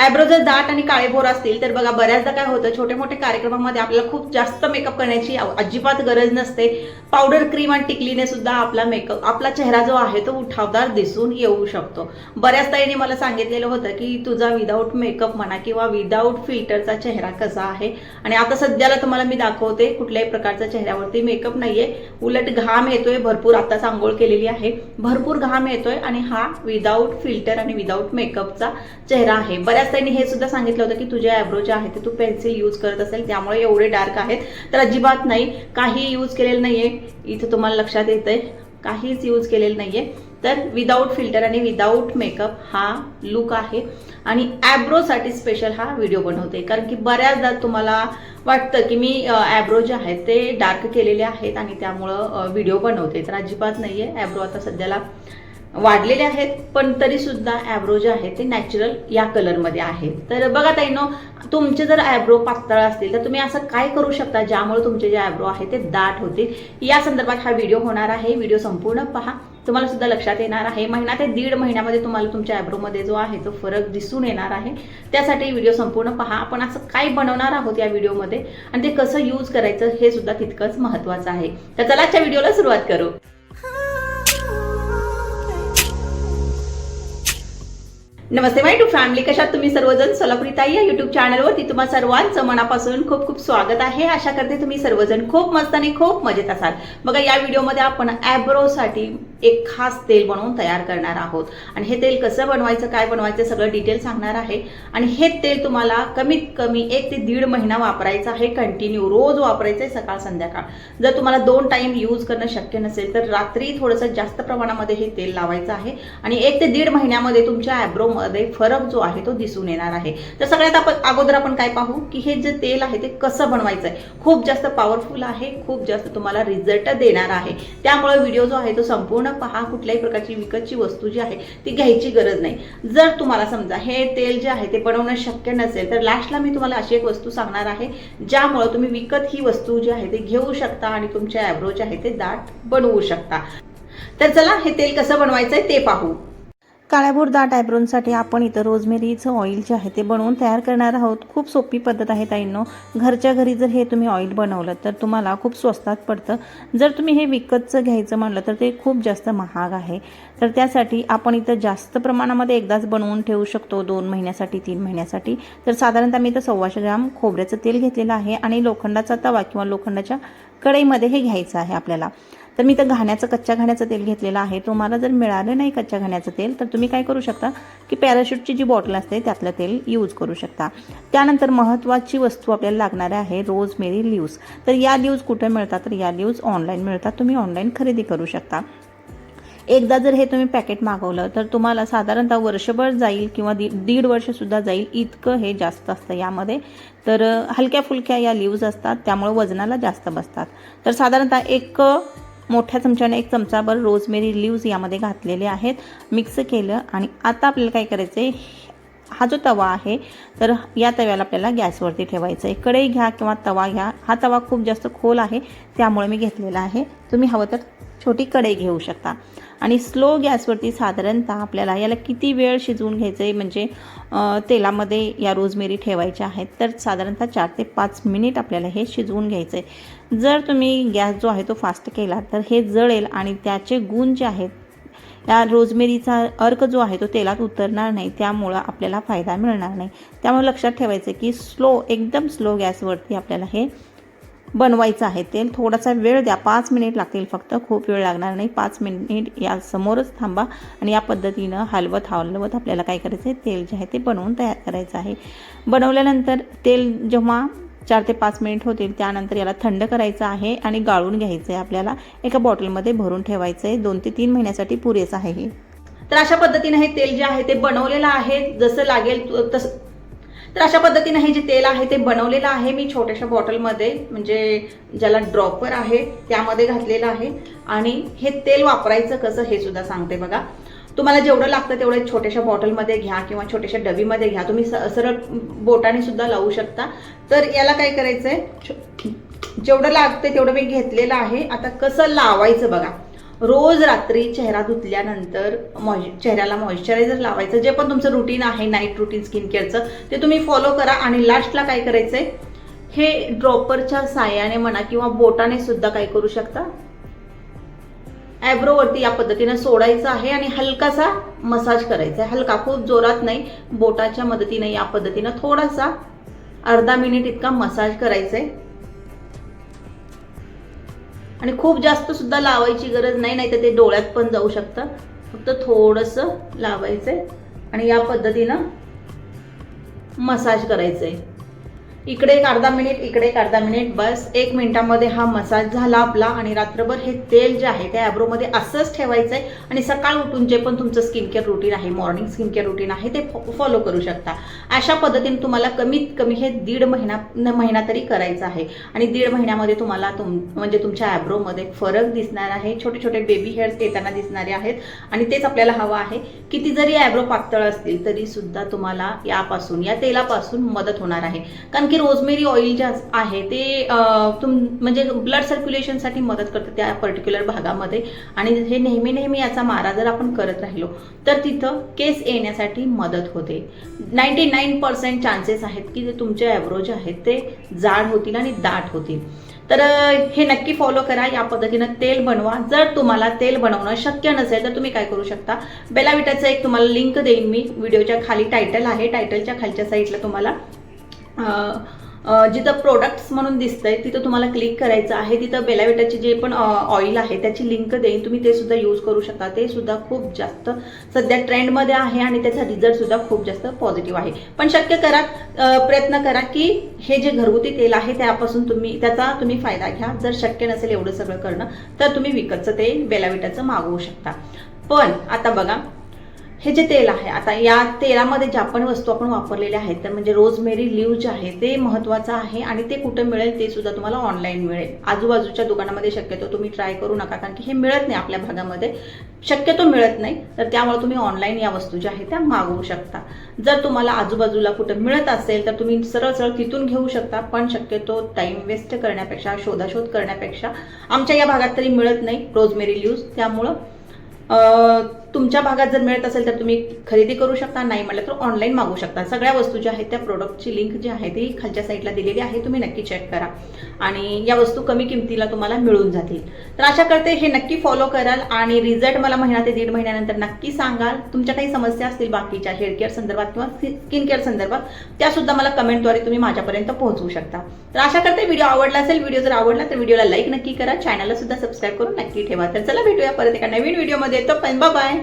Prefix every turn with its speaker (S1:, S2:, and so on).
S1: Eyebrow जर दाट आणि काळेभोर असतील तर बघा बऱ्याचदा काय होतं छोटे मोठे कार्यक्रमामध्ये आपल्याला खूप जास्त मेकअप करण्याची अजिबात गरज नसते. पावडर क्रीम आणि टिकलीने सुद्धा आपला मेकअप आपला चेहरा जो आहे तो उठावदार दिसून येऊ शकतो. बऱ्याच ताईने मला सांगितलेलं होतं की तुझा विदाऊट मेकअप म्हणा किंवा विदाऊट फिल्टरचा चेहरा कसा आहे? आणि आता सध्याला तुम्हाला मी दाखवते कुठल्याही प्रकारचा चेहऱ्यावरती मेकअप नाहीये. उलट घाम येतोय भरपूर आताच आंघोळ केलेली आहे. भरपूर घाम येतोय आणि हा विदाऊट फिल्टर आणि विदाऊट मेकअपचा चेहरा आहे. बऱ्याच त्यांनी हे सुद्धा सांगितलं होतं की तुझ्या ॲब्रो जे आहे ते तू पेन्सिल यूज करत असेल त्यामुळे एवढे डार्क आहेत. तर अजिबात नाही. काही यूज केलेलं नाही आहे इथं तुम्हाला लक्षात येतंय. काहीच यूज केलेलं नाही आहे तर विदाऊट फिल्टर आणि विदाऊट मेकअप हा लुक आहे. आणि ॲब्रोसाठी स्पेशल हा व्हिडिओ बनवते. कारण की बऱ्याचदा तुम्हाला वाटतं की मी ॲब्रो जे आहेत ते डार्क केलेले आहेत आणि त्यामुळं व्हिडिओ बनवते. तर अजिबात नाही आहे ॲब्रो आता सध्याला वाढलेले आहेत पण तरी सुद्धा ॲब्रो जे आहे ते नॅचरल या कलरमध्ये आहेत. तर बघा ताईनो तुमचे जर ॲब्रो पातळ असतील तर तुम्ही असं काय करू शकता ज्यामुळे तुमचे जे ॲब्रो आहे ते दाट होतील? या संदर्भात हा व्हिडिओ होणार आहे. व्हिडिओ संपूर्ण पहा. तुम्हाला सुद्धा लक्षात येणार आहे. महिना ते दीड महिन्यामध्ये तुम्हाला तुमच्या ॲब्रोमध्ये जो आहे तो फरक दिसून येणार आहे. त्यासाठी व्हिडिओ संपूर्ण पहा. आपण असं काय बनवणार आहोत या व्हिडिओमध्ये आणि ते कसं यूज करायचं हे सुद्धा तितकंच महत्त्वाचं आहे. तर चला आजच्या व्हिडिओला सुरुवात करू. नमस्ते माय टू फॅमिली कशात तुम्ही सर्वजण? सोलापुरी ताई या युट्यूब चॅनलवरती तुम्हा सर्वांचं मनापासून खूप खूप स्वागत आहे. आशा करते तुम्ही सर्वजण खूप मस्त आणि खूप मजेत असाल. बघा या व्हिडिओमध्ये आपण ॲब्रोसाठी एक खास तेल बनवून तयार करणार आहोत. आणि हे तेल कसं बनवायचं काय बनवायचं सगळं डिटेल सांगणार आहे. आणि हे तेल तुम्हाला कमीत कमी एक ते दीड महिना वापरायचं आहे. कंटिन्यू रोज वापरायचं आहे सकाळ संध्याकाळ. जर तुम्हाला दोन टाईम यूज करणं शक्य नसेल तर रात्री थोडंसं जास्त प्रमाणामध्ये हे तेल लावायचं आहे. आणि एक ते दीड महिन्यामध्ये तुमच्या मध्ये फरक जो आहे तो दिसून येणार आहे. तर सगळ्यात आपण अगोदर आपण काय पाहू की हे जे तेल आहे ते कसं बनवायचं आहे खूप जास्त पॉवरफुल आहे खूप जास्त तुम्हाला रिझल्ट देणार आहे. त्यामुळे व्हिडिओ जो आहे तो संपूर्ण पहा कुठल्याही प्रकारची विकतची वस्तू जी आहे ती घ्यायची गरज नाही. जर तुम्हाला समजा हे तेल जे आहे ते बनवणं शक्य नसेल तर लास्टला मी तुम्हाला अशी एक वस्तू सांगणार आहे ज्यामुळे तुम्ही विकत ही वस्तू जी आहे ते घेऊ शकता आणि तुमच्या ॲब्रो जे आहे ते दाट बनवू शकता. तर चला हे तेल कसं बनवायचं आहे ते पाहू.
S2: काळ्याभोर दाट आयब्रोनसाठी आपण इथं रोजमेरीचं ऑइल जे आहे ते बनवून तयार करणार आहोत. खूप सोपी पद्धत आहे ताईंनो. घरच्या घरी जर हे तुम्ही ऑइल बनवलं तर तुम्हाला खूप स्वस्तात पडतं. जर तुम्ही हे विकतचं घ्यायचं म्हणलं तर ते खूप जास्त महाग आहे. तर त्यासाठी आपण इथं जास्त प्रमाणामध्ये एकदाच बनवून ठेवू शकतो दोन महिन्यासाठी तीन महिन्यासाठी. तर साधारणतः मी इथं सव्वाशे ग्राम खोबऱ्याचं तेल घेतलेलं आहे आणि लोखंडाचा तवा किंवा लोखंडाच्या कढईमध्ये हे घ्यायचं आहे आपल्याला. तर मी तर घाण्याचं कच्च्या घाण्याचं तेल घेतलेलं आहे. तुम्हाला जर मिळालं नाही कच्च्या घाण्याचं तेल तर तुम्ही काय करू शकता की पॅराशूटची जी बॉटल असते त्यातलं तेल यूज करू शकता. त्यानंतर महत्त्वाची वस्तू आपल्याला लागणार आहे रोजमेरी ल्यूज तर या ल्यूज कुठे मिळतात? तर या ल्यूज ऑनलाईन मिळतात. तुम्ही ऑनलाईन खरेदी करू शकता. एकदा जर हे तुम्ही पॅकेट मागवलं तर तुम्हाला साधारणतः वर्षभर जाईल किंवा दी दीड वर्षसुद्धा जाईल इतकं हे जास्त असतं यामध्ये. तर हलक्या फुलक्या या लीव्ज असतात त्यामुळे वजनाला जास्त बसतात. तर साधारणतः एक मोठ्या चमच्याने एक चमचाभर रोजमेरी लीव्ज यामध्ये घातलेले आहेत. मिक्स केलं आणि आता आपल्याला काय करायचं आहे हा जो तवा आहे तर या तव्याला आपल्याला गॅसवरती ठेवायचं आहे. कढई घ्या किंवा तवा घ्या. हा तवा खूप जास्त खोल आहे त्यामुळे मी घेतलेला आहे. तुम्ही हवं तर छोटी कढई घेऊ शकता. आणि स्लो गॅसवरती साधारणतः आपल्याला याला किती वेळ शिजवून घ्यायचं आहे म्हणजे तेलामध्ये या रोजमेरी ठेवायच्या आहेत तर साधारणतः चार ते पाच मिनिट आपल्याला हे शिजवून घ्यायचं आहे जर तुम्ही गॅस जो आहे तो फास्ट केला तर हे जळेल आणि त्याचे गुण जे आहेत या रोजमेरीचा अर्क जो आहे तो तेलात उतरणार नाही त्यामुळं आपल्याला फायदा मिळणार नाही. त्यामुळे लक्षात ठेवायचं की स्लो एकदम स्लो गॅसवरती आपल्याला हे बनवायचं आहे तेल. थोडासा वेळ द्या. पाच मिनिट लागतील फक्त. खूप वेळ लागणार नाही. पाच मिनिट या समोरच थांबा आणि या पद्धतीनं हलवत हलवत आपल्याला काय करायचं आहे? तेल जे आहे ते बनवून तयार करायचं आहे. बनवल्यानंतर तेल जेव्हा चार ते पाच मिनिट होतील त्यानंतर याला थंड करायचं आहे आणि गाळून घ्यायचं आहे आपल्याला. एका बॉटलमध्ये भरून ठेवायचं आहे. दोन ते तीन महिन्यासाठी पुरेसं आहे हे.
S1: तर अशा पद्धतीने हे तेल जे आहे ते बनवलेलं आहे. जसं लागेल तसं तर अशा पद्धतीने हे जे तेल आहे ते बनवलेलं आहे मी छोट्याशा बॉटलमध्ये म्हणजे ज्याला ड्रॉपर आहे त्यामध्ये घातलेलं आहे. आणि हे तेल वापरायचं कसं हे सुद्धा सांगते बघा. तुम्हाला जेवढं लागतं तेवढं छोट्याशा बॉटलमध्ये घ्या किंवा छोट्याशा डबीमध्ये घ्या. तुम्ही स- सरळ बोटाने सुद्धा लावू शकता. तर याला काय करायचंय? आहे जेवढं लागतं तेवढं मी घेतलेलं आहे. आता कसं लावायचं बघा. रोज रात्री चेहरा धुतल्यानंतर मॉइ चेहऱ्याला मॉइश्चरायझर लावायचं. जे पण तुमचं रुटीन आहे नाईट रुटीन स्किन केअरचं ते तुम्ही फॉलो करा. आणि लास्टला काय करायचं आहे हे ड्रॉपरच्या साह्याने म्हणा किंवा बोटाने सुद्धा काय करू शकता? ॲब्रोवरती या पद्धतीनं सोडायचं आहे आणि हलकासा मसाज करायचा आहे. हलका खूप जोरात नाही. बोटाच्या मदतीने या पद्धतीनं थोडासा अर्धा मिनिट इतका मसाज करायचा आहे आणि खूप जास्त सुद्धा लावायची गरज नाही नाही तर ते डोळ्यात पण जाऊ शकतं. फक्त थोडंसं लावायचं आहे आणि या पद्धतीनं मसाज करायचं आहे इकडे एक अर्धा मिनिट इकडे एक अर्धा मिनिट. बस एक मिनिटामध्ये हा मसाज झाला आपला आणि रात्रभर हे तेल जे आहे ते ॲब्रोमध्ये असंच ठेवायचं आहे आणि सकाळ उठून जे पण तुमचं स्किन केअर रुटीन आहे मॉर्निंग स्किन केअर रुटीन आहे ते फॉलो करू शकता. अशा पद्धतीने तुम्हाला कमीत कमी हे दीड महिना महिना तरी करायचं आहे. आणि दीड महिन्यामध्ये तुम्हाला तुम म्हणजे तुमच्या ॲब्रोमध्ये फरक दिसणार आहे. छोटे छोटे बेबी हेअर्स येताना दिसणारे आहेत. आणि तेच आपल्याला हवं आहे. किती जरी ॲब्रो पातळ असतील तरीसुद्धा तुम्हाला यापासून या तेलापासून मदत होणार आहे. कारण की रोजमेरी ऑइल जे आहे ते तुम म्हणजे ब्लड सर्क्युलेशनसाठी मदत करतं त्या पर्टिक्युलर भागामध्ये. आणि हे नेहमी नेहमी याचा मारा जर आपण करत राहिलो तर तिथं केस येण्यासाठी मदत होते. नाईन्टी नाईन पर्सेंट चान्सेस आहेत की जे तुमचे ॲब्रो जे आहेत ते जाड होतील आणि दाट होतील. तर हे नक्की फॉलो करा. या पद्धतीनं तेल बनवा. जर तुम्हाला तेल बनवणं शक्य नसेल तर तुम्ही काय करू शकता? बेलाविटाचं एक तुम्हाला लिंक देईन मी. व्हिडिओच्या खाली टायटल आहे. टायटलच्या खालच्या साईडला तुम्हाला जिथं प्रोडक्ट्स म्हणून दिसतंय तिथं तुम्हाला क्लिक करायचं आहे. तिथं बेलाविटाचे जे पण ऑइल आहे त्याची लिंक देईन. तुम्ही ते सुद्धा यूज करू शकता. ते सुद्धा खूप जास्त सध्या ट्रेंडमध्ये आहे आणि त्याचा रिझल्ट सुद्धा खूप जास्त पॉझिटिव्ह आहे. पण शक्य करा प्रयत्न करा की हे जे घरगुती तेल आहे त्यापासून तुम्ही त्याचा तुम्ही फायदा घ्या. जर शक्य नसेल एवढं सगळं करणं तर तुम्ही विकतचं तेल बेलाविटाचं मागवू शकता. पण आता बघा हे जे तेल आहे आता या तेलामध्ये ज्या पण वस्तू आपण वापरलेल्या आहेत तर म्हणजे रोजमेरी लिव्ह जे आहे ते महत्त्वाचं आहे आणि ते कुठं मिळेल ते सुद्धा तुम्हाला ऑनलाईन मिळेल. आजूबाजूच्या दुकानामध्ये शक्यतो तुम्ही ट्राय करू नका कारण की हे मिळत नाही आपल्या भागामध्ये. शक्यतो मिळत नाही तर त्यामुळे तुम्ही ऑनलाईन या वस्तू ज्या आहेत त्या मागवू शकता. जर तुम्हाला आजूबाजूला कुठं मिळत असेल तर तुम्ही सरळ सरळ तिथून घेऊ शकता पण शक्यतो टाईम वेस्ट करण्यापेक्षा शोधाशोध करण्यापेक्षा आमच्या या भागात तरी मिळत नाही रोजमेरी लिव्ज त्यामुळं तुमच्या भागात जर मिळत असेल तर तुम्ही खरेदी करू शकता नाही म्हटलं तर ऑनलाईन मागू शकता. सगळ्या वस्तू ज्या आहेत त्या प्रोडक्टची लिंक जी आहे ती खालच्या साईडला दिलेली आहे तुम्ही नक्की चेक करा. आणि या वस्तू कमी किमतीला तुम्हाला मिळून जातील. तर आशा करते हे नक्की फॉलो कराल आणि रिझल्ट मला महिना ते दीड महिन्यानंतर नक्की सांगाल. तुमच्या काही समस्या असतील बाकीच्या हेअर केअर संदर्भात किंवा स्किन केअर संदर्भात त्या सुद्धा मला कमेंटद्वारे तुम्ही माझ्यापर्यंत पोहोचवू शकता. तर आशा करते व्हिडिओ आवडला असेल व्हिडिओ जर आवडला तर व्हिडिओला लाईक नक्की करा. चॅनलला सुद्धा सबस्क्राईब करून नक्की ठेवा. तर चला भेटूया परत एका नवीन व्हिडिओमध्ये तो पण बाय